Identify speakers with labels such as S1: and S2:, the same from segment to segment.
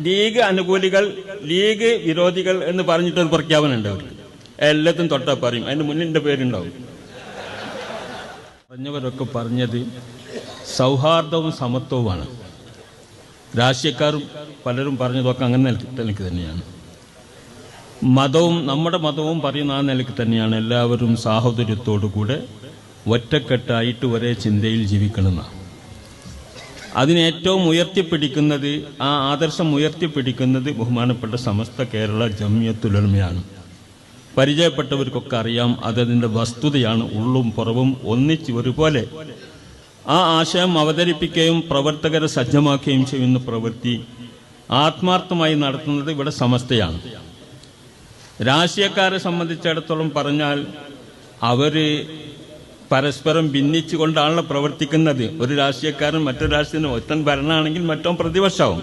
S1: League അനുകൂലികൾ league വിരോധികൾ എന്ന് പറഞ്ഞിട്ട് ഒരു പ്രഖ്യാപനം ഉണ്ട് അവർക്ക് എല്ലാത്തും തൊട്ടാ പറയും അതിന്റെ മുന്നിന്റെ പേരുണ്ടാവും. പറഞ്ഞവരൊക്കെ പറഞ്ഞത് സൗഹാർദ്ദവും സമത്വവുമാണ്. രാഷ്ട്രീയക്കാരും പലരും പറഞ്ഞതൊക്കെ അങ്ങനെ നിലയ്ക്ക് തന്നെയാണ്. മതവും നമ്മുടെ മതവും പറയുന്ന ആ നിലയ്ക്ക് തന്നെയാണ് എല്ലാവരും സാഹോദര്യത്തോടു കൂടെ ഒറ്റക്കെട്ടായിട്ട് വരെ ചിന്തയിൽ ജീവിക്കണമെന്നാണ് അതിനെ ഏറ്റവും ഉയർത്തിപ്പിടിക്കുന്നത് ആ ആദർശം ഉയർത്തിപ്പിടിക്കുന്നത് ബഹുമാനപ്പെട്ട സമസ്ത കേരള ജമ്യത്തുലർമയാണ് പരിചയപ്പെട്ടവർക്കൊക്കെ അറിയാം അതതിന്റെ വസ്തുതയാണ് ഉള്ളും പുറവും ഒന്നിച്ച് ഒരുപോലെ. ആ ആശയം അവതരിപ്പിക്കുകയും പ്രവർത്തകരെ സജ്ജമാക്കുകയും ചെയ്യുന്ന പ്രവൃത്തി ആത്മാർത്ഥമായി നടത്തുന്നത് ഇവിടെ സമസ്തയാണ്. രാഷ്ട്രീയക്കാരെ സംബന്ധിച്ചിടത്തോളം പറഞ്ഞാൽ അവർ പരസ്പരം ഭിന്നിച്ചുകൊണ്ടാണല്ലോ പ്രവർത്തിക്കുന്നത്. ഒരു രാഷ്ട്രീയക്കാരൻ മറ്റൊരു രാഷ്ട്രീയ ഒറ്റൻ ഭരണമാണെങ്കിൽ മറ്റോ പ്രതിപക്ഷമാവും.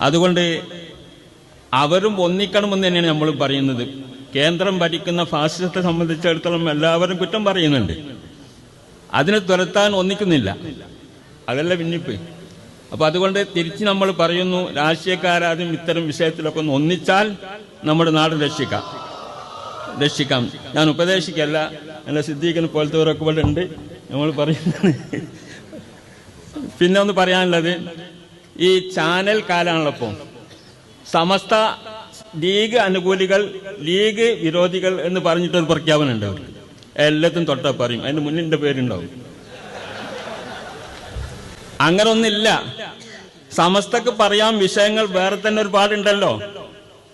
S1: അതുകൊണ്ട് അവരും ഒന്നിക്കണമെന്ന് തന്നെയാണ് നമ്മൾ പറയുന്നത്. കേന്ദ്രം ഭരിക്കുന്ന ഫാസിസത്തെ സംബന്ധിച്ചിടത്തോളം എല്ലാവരും കുറ്റം പറയുന്നുണ്ട്. അതിനെ തുരത്താൻ ഒന്നിക്കുന്നില്ല. അതല്ല ഭിന്നിപ്പ്. അപ്പൊ അതുകൊണ്ട് തിരിച്ച് നമ്മൾ പറയുന്നു രാഷ്ട്രീയക്കാരാദ്യം ഇത്തരം വിഷയത്തിലൊക്കെ ഒന്ന് ഒന്നിച്ചാൽ നമ്മുടെ നാട് രക്ഷിക്കാം. രക്ഷിക്കാം. ഞാൻ ഉപദേശിക്കല്ല. എന്റെ സിദ്ദീഖിനെ പോലത്തെവരൊക്കെ ഇവിടെ ഉണ്ട്. നമ്മൾ പറയുന്നത് പിന്നെ ഒന്ന് പറയാനുള്ളത് ഈ ചാനൽ കാലാണല്ലോ സമസ്ത ലീഗ് അനുകൂലികൾ ലീഗ് വിരോധികൾ എന്ന് പറഞ്ഞിട്ടൊരു പ്രഖ്യാപനമുണ്ട് അവർക്ക്. എല്ലാത്തും തൊട്ടാ പറയും. അതിന് മുന്നിന്റെ പേരുണ്ടാവും. അങ്ങനെ ഒന്നില്ല സമസ്തക്ക് പറയാൻ വിഷയങ്ങൾ വേറെ തന്നെ ഒരുപാടുണ്ടല്ലോ.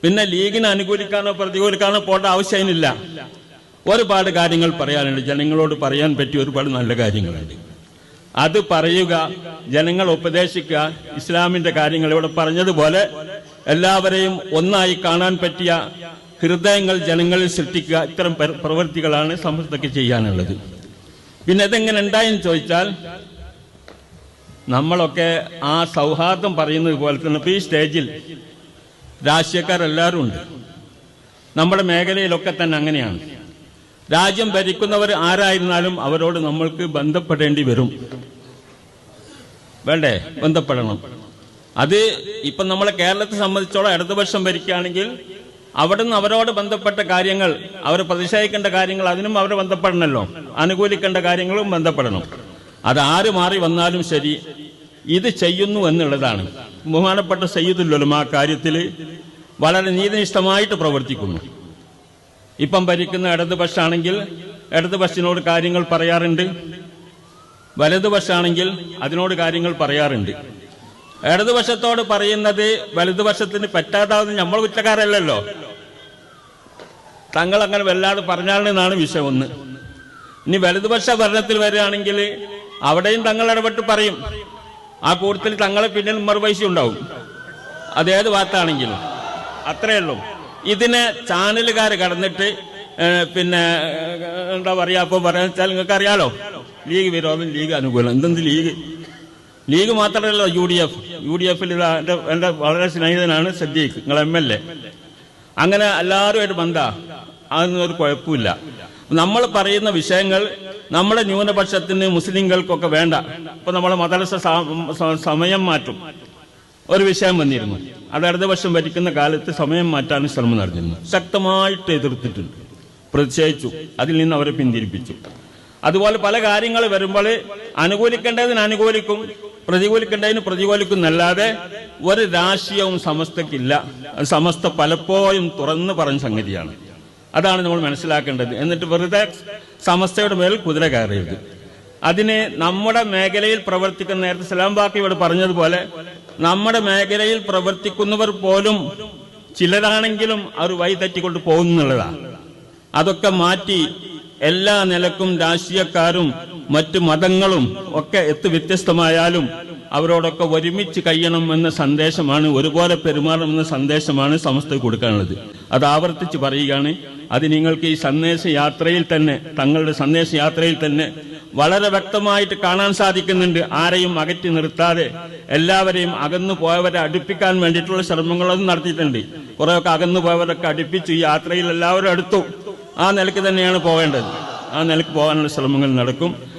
S1: പിന്നെ ലീഗിനെ അനുകൂലിക്കാനോ പ്രതികൂലിക്കാനോ പോകേണ്ട ആവശ്യമില്ല. ഒരുപാട് കാര്യങ്ങൾ പറയാനുണ്ട്. ജനങ്ങളോട് പറയാൻ പറ്റിയ ഒരുപാട് നല്ല കാര്യങ്ങളുണ്ട്. അത് പറയുക ജനങ്ങൾ ഉപദേശിക്കുക ഇസ്ലാമിന്റെ കാര്യങ്ങൾ ഇവിടെ പറഞ്ഞതുപോലെ എല്ലാവരെയും ഒന്നായി കാണാൻ പറ്റിയ ഹൃദയങ്ങൾ ജനങ്ങളിൽ സൃഷ്ടിക്കുക ഇത്തരം പ്രവൃത്തികളാണ് സമസ്തക്ക് ചെയ്യാനുള്ളത്. പിന്നെ ഇതെങ്ങനെ ഉണ്ടായെന്ന് ചോദിച്ചാൽ നമ്മളൊക്കെ ആ സൗഹാർദ്ദം പറയുന്നത് പോലെ തന്നെ ഈ സ്റ്റേജിൽ രാഷ്ട്രീയക്കാരെല്ലാവരും ഉണ്ട്. നമ്മുടെ മേഖലയിലൊക്കെ തന്നെ അങ്ങനെയാണ്. രാജ്യം ഭരിക്കുന്നവർ ആരായിരുന്നാലും അവരോട് നമ്മൾക്ക് ബന്ധപ്പെടേണ്ടി വരും. വേണ്ടേ? ബന്ധപ്പെടണം. അത് ഇപ്പൊ നമ്മളെ കേരളത്തെ സംബന്ധിച്ചോളം ഇടതുപക്ഷം ഭരിക്കുകയാണെങ്കിൽ അവിടുന്ന് അവരോട് ബന്ധപ്പെട്ട കാര്യങ്ങൾ അവർ പ്രതിഷേധിക്കേണ്ട കാര്യങ്ങൾ അതിനും അവർ ബന്ധപ്പെടണമല്ലോ അനുകൂലിക്കേണ്ട കാര്യങ്ങളും ബന്ധപ്പെടണം. അത് ആര് മാറി വന്നാലും ശരി ഇത് ചെയ്യുന്നു എന്നുള്ളതാണ്. ബഹുമാനപ്പെട്ട സയ്യിദുല്ലോലും ആ കാര്യത്തിൽ വളരെ നീതിനിഷ്ഠമായിട്ട് പ്രവർത്തിക്കുന്നു. ഇപ്പം ഭരിക്കുന്ന ഇടതുപക്ഷാണെങ്കിൽ ഇടതുപക്ഷത്തിനോട് കാര്യങ്ങൾ പറയാറുണ്ട്. വലതുപക്ഷാണെങ്കിൽ അതിനോട് കാര്യങ്ങൾ പറയാറുണ്ട്. ഇടതുപക്ഷത്തോട് പറയുന്നത് വലതുപക്ഷത്തിന് പറ്റാതാവുന്ന നമ്മൾ കുറ്റക്കാരല്ലല്ലോ. തങ്ങൾ അങ്ങനെ വല്ലാതെ പറഞ്ഞാലെന്നാണ് വിഷയം ഒന്ന്. ഇനി വലതുപക്ഷ ഭരണത്തിൽ വരികയാണെങ്കിൽ അവിടെയും തങ്ങൾ ഇടപെട്ട് പറയും. ആ കൂട്ടത്തിൽ തങ്ങളെ പിന്നിൽ മറുപൈസ ഉണ്ടാവും. അതേത് ഭാഗത്താണെങ്കിലും അത്രയേ ഉള്ളൂ. ഇതിനെ ചാനലുകാർ കടന്നിട്ട് പിന്നെ എന്താ പറയാ അപ്പൊ പറയാന്ന് വെച്ചാൽ നിങ്ങൾക്ക് അറിയാലോ ലീഗ് വിരോധം ലീഗ് അനുകൂലം. എന്തെന്ത് ലീഗ്? ലീഗ് മാത്രമല്ല U D F U D എഫിൽ എന്റെ എന്റെ വളരെ സ്നേഹിതനാണ് സദ്ദീഖ് നിങ്ങൾ എം എൽ എ. അങ്ങനെ എല്ലാവരുമായിട്ട് ബന്ധ. അതൊന്നും ഒരു കുഴപ്പമില്ല. നമ്മൾ പറയുന്ന വിഷയങ്ങൾ നമ്മുടെ ന്യൂനപക്ഷത്തിന് മുസ്ലിങ്ങൾക്കൊക്കെ വേണ്ട. ഇപ്പൊ നമ്മളെ മദ്രസ സമയം മാറ്റും. ഒരു വിഷയം വന്നിരുന്നു. അത് ഇടതുപക്ഷം ഭരിക്കുന്ന കാലത്ത് സമയം മാറ്റാൻ ശ്രമം നടന്നിരുന്നു. ശക്തമായിട്ട് എതിർത്തിട്ടുണ്ട്. പ്രതിഷേധിച്ചു. അതിൽ നിന്ന് അവരെ പിന്തിരിപ്പിച്ചു. അതുപോലെ പല കാര്യങ്ങൾ വരുമ്പോൾ അനുകൂലിക്കേണ്ടതിന് അനുകൂലിക്കും പ്രതികൂലിക്കേണ്ടതിന് പ്രതികൂലിക്കും എന്നല്ലാതെ ഒരു രാഷ്ട്രീയവും സമസ്തക്കില്ല സമസ്ത പലപ്പോഴും തുറന്നു പറഞ്ഞ സംഗതിയാണ്. അതാണ് നമ്മൾ മനസ്സിലാക്കേണ്ടത്. എന്നിട്ട് വെറുതെ സമസ്തയുടെ മേൽ കുതിര കയറരുത് അതിന് നമ്മുടെ മേഖലയിൽ പ്രവർത്തിക്കുന്ന നേരത്തെ സലാം ബാക്കി ഇവിടെ പറഞ്ഞതുപോലെ നമ്മുടെ മേഖലയിൽ പ്രവർത്തിക്കുന്നവർ പോലും ചിലരാണെങ്കിലും അവർ വഴി തെറ്റിക്കൊണ്ട് പോകുന്നുള്ളതാണ്. അതൊക്കെ മാറ്റി എല്ലാ നിലക്കും രാഷ്ട്രീയക്കാരും മറ്റു മതങ്ങളും ഒക്കെ എത്ത് വ്യത്യസ്തമായാലും അവരോടൊക്കെ ഒരുമിച്ച് കഴിയണം എന്ന സന്ദേശമാണ് ഒരുപോലെ പെരുമാറണം എന്ന സന്ദേശമാണ് സമസ്ത കൊടുക്കാനുള്ളത്. അത് ആവർത്തിച്ച് പറയുകയാണ് അത് നിങ്ങൾക്ക് ഈ സന്ദേശ യാത്രയിൽ തന്നെ തങ്ങളുടെ സന്ദേശ യാത്രയിൽ തന്നെ വളരെ വ്യക്തമായിട്ട് കാണാൻ സാധിക്കുന്നുണ്ട്. ആരെയും അകറ്റി നിർത്താതെ എല്ലാവരെയും അകന്നു പോയവരെ അടുപ്പിക്കാൻ വേണ്ടിയിട്ടുള്ള ശ്രമങ്ങളൊന്നും നടത്തിയിട്ടുണ്ട്. കുറേയൊക്കെ അകന്നു പോയവരൊക്കെ അടുപ്പിച്ചു ഈ യാത്രയിൽ എല്ലാവരും അടുത്തു. ആ നിലയ്ക്ക് തന്നെയാണ് പോകേണ്ടത് ആ നിലയ്ക്ക് പോകാനുള്ള ശ്രമങ്ങൾ നടക്കും.